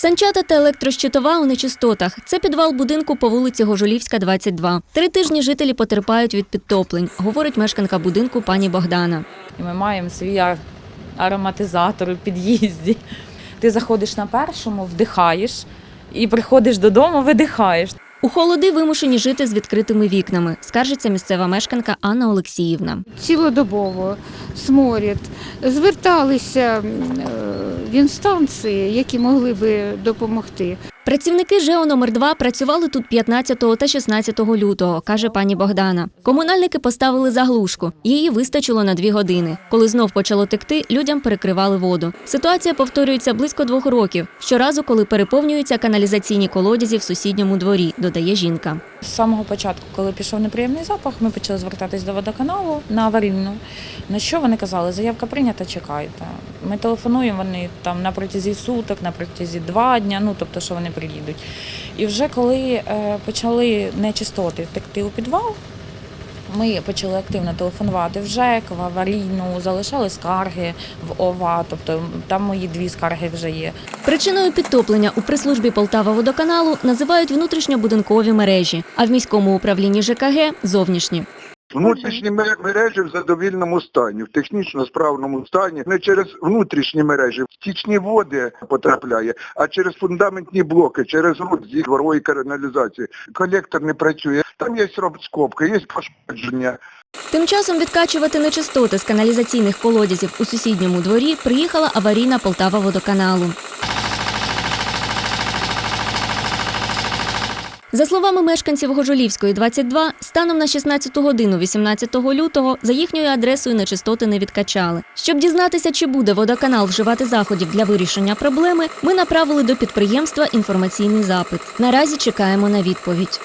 Санчата та електрощитова у нечистотах. Це підвал будинку по вулиці Гожулівська, 22. Три тижні жителі потерпають від підтоплень, говорить мешканка будинку пані Богдана. Ми маємо свій ароматизатор у під'їзді. Ти заходиш на першому, вдихаєш, і приходиш додому, видихаєш. У холоди вимушені жити з відкритими вікнами, скаржиться місцева мешканка Анна Олексіївна. цілодобово сморід. Зверталися е, в інстанції, які могли би допомогти. Працівники ЖЕО номер 2 працювали тут 15 та 16 лютого, каже пані Богдана. Комунальники поставили заглушку. Її вистачило на дві години. Коли знов почало текти, людям перекривали воду. Ситуація повторюється близько двох років. Щоразу, коли переповнюються каналізаційні колодязі в сусідньому дворі, додає жінка. З самого початку, коли пішов неприємний запах, ми почали звертатись до водоканалу на аварійну. На що вони казали, заявка прийнята, чекайте. Ми телефонуємо, вони там на протязі суток, на протязі два дня, ну тобто, що вони приїдуть. І вже коли е, почали нечистоти текти у підвал, ми почали активно телефонувати в ЖЕК, в аварійну, залишали скарги в ОВА, тобто там мої дві скарги вже є. Причиною підтоплення у прес-службі Полтава водоканалу називають внутрішньобудинкові мережі, а в міському управлінні ЖКГ зовнішні. Внутрішні мережі в задовільному стані, в технічно справному стані, не через внутрішні мережі, в стічні води потрапляє, а через фундаментні блоки, через рот зі дворової каналізації. Колектор не працює. Там є скобка, є пошкодження. Тим часом відкачувати нечистоти з каналізаційних колодязів у сусідньому дворі приїхала аварійна Полтава водоканалу. За словами мешканців Гожолівської, 22, станом на 16 годину 18 лютого за їхньою адресою нечистоти не відкачали. Щоб дізнатися, чи буде водоканал вживати заходів для вирішення проблеми, ми направили до підприємства інформаційний запит. Наразі чекаємо на відповідь.